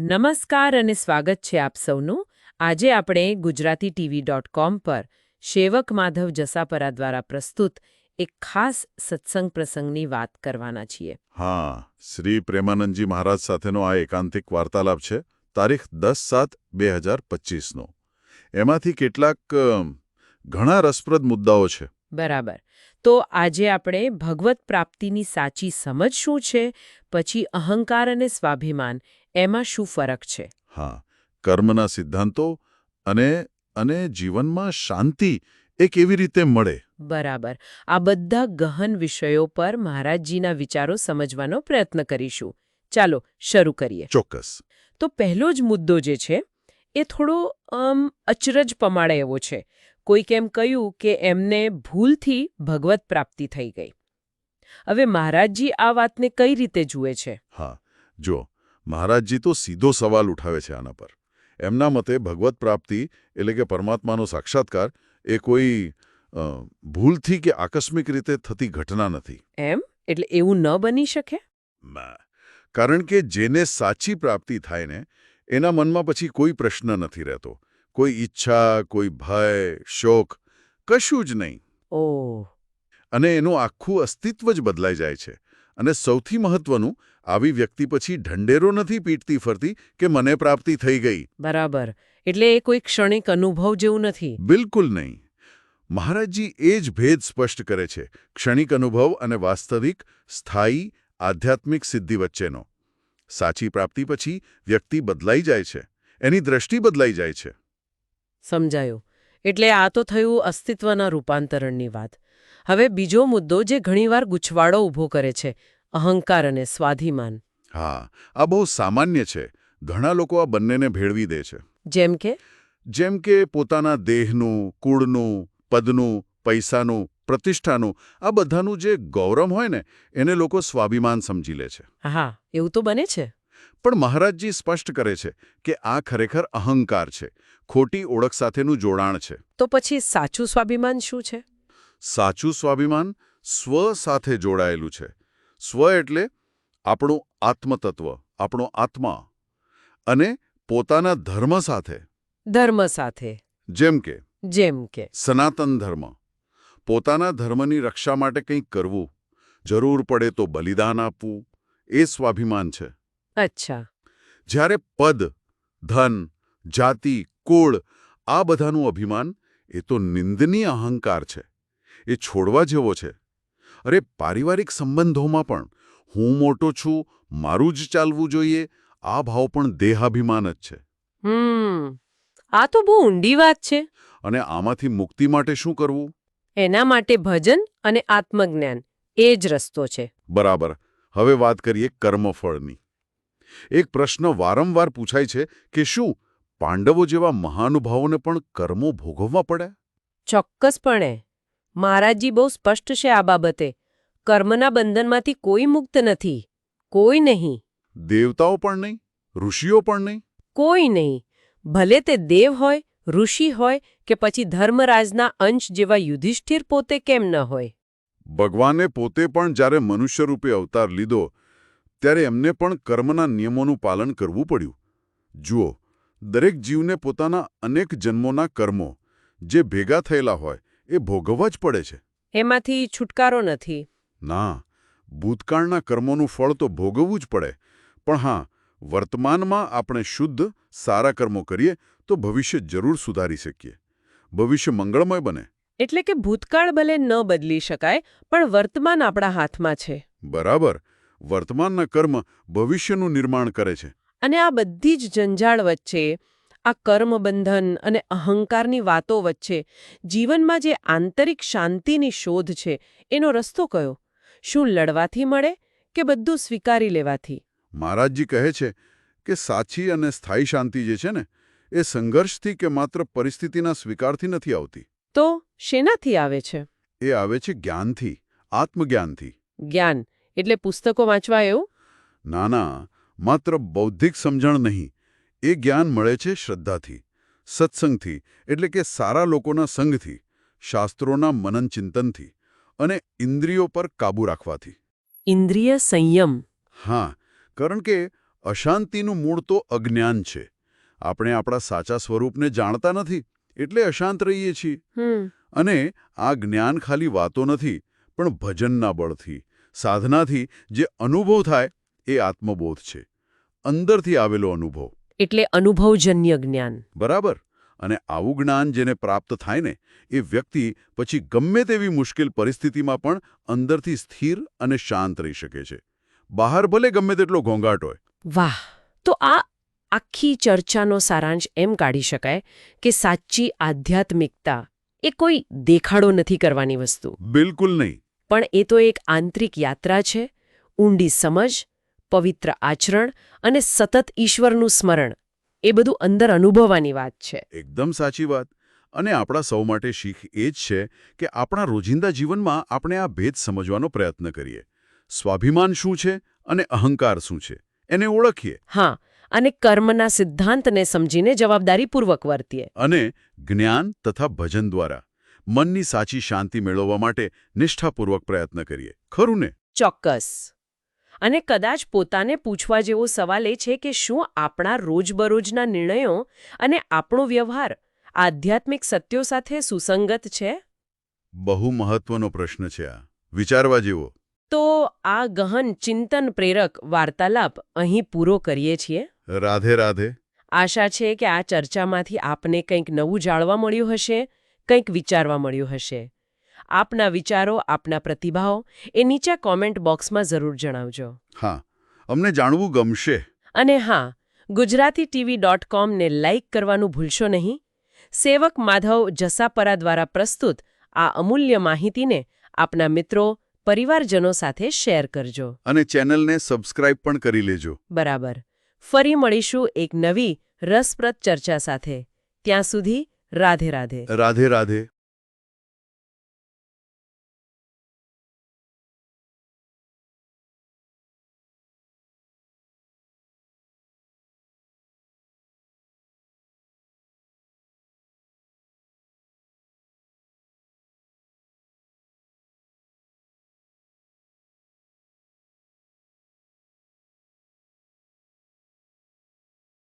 નમસ્કાર અને સ્વાગત છે આપ સૌનું. આજે આપણે ગુજરાતી ટીવી ડોટ કોમ પર સેવક માધવ જસાપરા દ્વારા પ્રસ્તુત એક ખાસ સત્સંગ પ્રસંગની વાત કરવાના છીએ. હા શ્રી પ્રેમાનંદજી મહારાજ સાથેનો આ એકાંતિક વાર્તાલાપ છે તારીખ દસ સાત બે હજાર પચીસનો. એમાંથી કેટલાક ઘણા રસપ્રદ મુદ્દાઓ છે. બરાબર. તો આજે આપણે ભગવત પ્રાપ્તિની સાચી સમજ શું છે પછી અહંકાર અને સ્વાભિમાન એમાં શું ફરક છે? હા કર્મના સિદ્ધાંતો અને અને જીવનમાં શાંતિ એ કેવી રીતે મળે. બરાબર. આ બધા ગહન વિષયો પર મહારાજજીના વિચારો સમજવાનો પ્રયત્ન કરીશું. ચાલો શરૂ કરીએ. ચોક્કસ. તો પહેલો જ મુદ્દો જે છે એ થોડો અચરજ પમાડે એવો છે. કોઈક એમ કહ્યું કે એમને ભૂલથી ભગવત પ્રાપ્તિ થઈ ગઈ. હવે મહારાજજી આ વાતને કઈ રીતે જુએ છે? હા જો મહારાજજી તો સીધો સવાલ ઉઠાવે છે આના પર. એમના મતે ભગવત પ્રાપ્તિ એટલે કે પરમાત્માનો સાક્ષાત્કાર એ કોઈ ભૂલથી કે આકસ્મિક રીતે થતી ઘટના નથી. એમ? એટલે એવું ન બની શકે? કારણ કે જેને સાચી પ્રાપ્તિ થાય ને એના મનમાં પછી કોઈ પ્રશ્ન નથી રહેતો. કોઈ ઈચ્છા કોઈ ભય શોક કશું જ નહીં. અને એનું આખું અસ્તિત્વ જ બદલાઈ જાય છે. અને સૌથી મહત્વનું આવી વ્યક્તિ પછી ઢંઢેરો નથી પીટતી ફરતી કે મને પ્રાપ્તિ થઈ ગઈ. બરાબર. એટલે એ કોઈ ક્ષણિક અનુભવ જેવું નથી. બિલકુલ નહીં. મહારાજજી એ જ ભેદ સ્પષ્ટ કરે છે ક્ષણિક અનુભવ અને વાસ્તવિક સ્થાયી આધ્યાત્મિક સિદ્ધિ વચ્ચેનો. સાચી પ્રાપ્તિ પછી વ્યક્તિ બદલાઈ જાય છે એની દ્રષ્ટિ બદલાઈ જાય છે. સમજાયું. એટલે આ તો થયું અસ્તિત્વના રૂપાંતરણની વાત. હવે બીજો મુદ્દો જે ઘણીવાર ગુચવાડો ઊભો કરે છે અહંકાર અને સ્વાધિમાન હા આ બહુ સામાન્ય છે. ઘણા લોકો આ બંનેને ભેળવી દે છે. જેમ કે? જેમ કે પોતાના દેહનું કુળનું પદનું પૈસાનું પ્રતિષ્ઠાનું આ બધાનું જે ગૌરવ હોય ને એને લોકો સ્વાભિમાન સમજી લે છે. હા એવું તો બને છે. પણ મહારાજજી સ્પષ્ટ કરે છે કે આ ખરેખર અહંકાર છે. ખોટી ઓળખ સાથેનું જોડાણ છે. તો પછી સાચું સ્વાભિમાન શું છે? સાચું સ્વાભિમાન સ્વ સાથે જોડાયેલું છે. સ્વ એટલે આપણું આત્મતત્વ આપણો આત્મા અને પોતાના ધર્મ સાથે. ધર્મ સાથે. જેમ કે જેમ કે. સનાતન ધર્મ. પોતાના ધર્મની રક્ષા માટે કંઈક કરવું. જરૂર પડે તો બલિદાન આપવું. એ સ્વાભિમાન છે. અચ્છા. જ્યારે પદ ધન જાતિ કુળ આ બધાનું અભિમાન એ તો નિંદનીય અહંકાર છે. એ છોડવા જેવો છે. અરે પારિવારિક સંબંધોમાં પણ હું મોટો છું મારું જ ચાલવું જોઈએ આ ભાવ પણ દેહાભિમાન જ છે. આ તો બહુ ઊંડી વાત છે. અને આમાંથી મુક્તિ માટે શું કરવું? એના માટે ભજન અને આત્મજ્ઞાન એ જ રસ્તો છે. બરાબર હવે વાત કરીએ કર્મફળની. એક પ્રશ્ન વારંવાર પૂછાય છે કે શું પાંડવો જેવા મહાનુભાવોને પણ કર્મો ભોગવવા પડે? ચોક્કસપણે. મહારાજજી બહુ સ્પષ્ટ છે આ બાબતે. કર્મના બંધનમાંથી કોઈ મુક્ત નથી. કોઈ નહીં. દેવતાઓ પણ નહીં ઋષિઓ પણ નહીં. કોઈ નહીં. ભલે તે દેવ હોય ઋષિ હોય કે પછી ધર્મરાજના અંશ જેવા યુધિષ્ઠિર પોતે કેમ ન હોય? ભગવાને પોતે પણ જ્યારે મનુષ્ય રૂપે અવતાર લીધો ત્યારે એમને પણ કર્મના નિયમોનું પાલન કરવું પડ્યું. જુઓ દરેક જીવને પોતાના અનેક જન્મોના કર્મો જે ભેગા થયેલા હોય એ ભોગવવા જ પડે છે. એમાંથી છુટકારો નથી. ના ભૂતકાળના કર્મોનું ફળ તો ભોગવવું જ પડે. પણ હા વર્તમાનમાં આપણે શુદ્ધ સારા કર્મો કરીએ તો ભવિષ્ય જરૂર સુધારી શકીએ. ભવિષ્ય મંગળમય બને. એટલે કે ભૂતકાળ ભલે ન બદલી શકાય પણ વર્તમાન આપણા હાથમાં છે. બરાબર. વર્તમાનના કર્મ ભવિષ્યનું નિર્માણ કરે છે. અને આ બધી જ જંજાળ વચ્ચે આ કર્મબંધન અને અહંકારની વાતો વચ્ચે જીવનમાં જે આંતરિક શાંતિની શોધ છે એનો રસ્તો કયો? શું લડવાથી મળે કે બધું સ્વીકારી લેવાથી? મહારાજજી કહે છે કે સાચી અને સ્થાયી શાંતિ જે છે ને એ સંઘર્ષથી કે માત્ર પરિસ્થિતિના સ્વીકારથી નથી આવતી. તો શેનાથી આવે છે? એ આવે છે જ્ઞાનથી આત્મજ્ઞાનથી. જ્ઞાન. એટલે પુસ્તકો વાંચવા એવું? ના ના. માત્ર બૌદ્ધિક સમજણ નહીં. એ જ્ઞાન મળે છે શ્રદ્ધાથી સત્સંગથી એટલે કે સારા લોકોના સંગથી શાસ્ત્રોના મનન ચિંતનથી અને ઇન્દ્રિયો પર કાબૂ રાખવાથી. ઇન્દ્રિય સંયમ. હા કારણ કે અશાંતિનું મૂળ તો અજ્ઞાન છે. આપણે આપણા સાચા સ્વરૂપને જાણતા નથી એટલે અશાંત રહીએ છીએ. અને આ જ્ઞાન ખાલી વાતો નથી પણ ભજનના બળથી સાધનાથી જે અનુભવ થાય એ આત્મબોધ છે. અંદરથી આવેલો અનુભવ. એટલે અનુભવજન્ય જ્ઞાન. બરાબર. અને આવું જ્ઞાન જેને પ્રાપ્ત થાય ને એ વ્યક્તિ પછી ગમે તેવી મુશ્કેલ પરિસ્થિતિમાં પણ અંદરથી સ્થિર અને શાંત રહી શકે છે. બહાર ભલે ગમે તેટલો ઘોંઘાટ હોય. વાહ! તો આ આખી ચર્ચાનો સારાંશ એમ કાઢી શકાય કે સાચી આધ્યાત્મિકતા એ કોઈ દેખાડો નથી કરવાની વસ્તુ. બિલકુલ નહીં. પણ એ તો એક આંતરિક યાત્રા છે ઊંડી સમજ પવિત્ર આચરણ અને સતત ઈશ્વરનું સ્મરણ. એ બધું અંદર અનુભવવાની વાત છે. એકદમ સાચી વાત. અને આપણા સૌ માટે શીખ એ જ છે કે આપણા રોજિંદા જીવનમાં આપણે આ ભેદ સમજવાનો પ્રયત્ન કરીએ. સ્વાભિમાન શું છે અને અહંકાર શું છે? એને ઓળખીએ. હા અને કર્મના સિદ્ધાંતને સમજીને જવાબદારીપૂર્વક વર્તીએ. અને જ્ઞાન તથા ભજન દ્વારા મનની સાચી શાંતિ મેળવવા માટે નિષ્ઠાપૂર્વક પ્રયત્ન કરીએ. ખરું ને? ચોક્કસ. અને કદાચ પોતાને પૂછવા જેવો સવાલ એ છે કે શું આપણા રોજબરોજના નિર્ણયો અને આપણો વ્યવહાર આધ્યાત્મિક સત્યો સાથે સુસંગત છે? બહુ મહત્વનો પ્રશ્ન છે આ. વિચારવા જેવો. તો આ ગહન ચિંતન પ્રેરક વાર્તાલાપ અહીં પૂરો કરીએ છીએ? રાધે રાધે. આશા છે કે આ ચર્ચામાંથી આપને કંઈક નવું જાણવા મળ્યું હશે કંઈક વિચારવા મળ્યું હશે. આપના વિચારો આપના પ્રતિભાવો એ નીચે કોમેન્ટ બોક્સમાં જરૂર જણાવજો. હા અમને જાણવું ગમશે. અને હા ગુજરાતી ટીવી ડોટ કોમને લાઇક કરવાનું ભૂલશો નહીં. સેવક માધવ જસાપરા દ્વારા પ્રસ્તુત આ અમૂલ્ય માહિતીને આપના મિત્રો પરિવારજનો સાથે શેર કરજો. અને ચેનલને સબસ્ક્રાઇબ પણ કરી લેજો. બરાબર. ફરી મળીશું એક નવી રસપ્રદ ચર્ચા સાથે. ત્યાં સુધી રાધે રાધે. રાધે રાધે.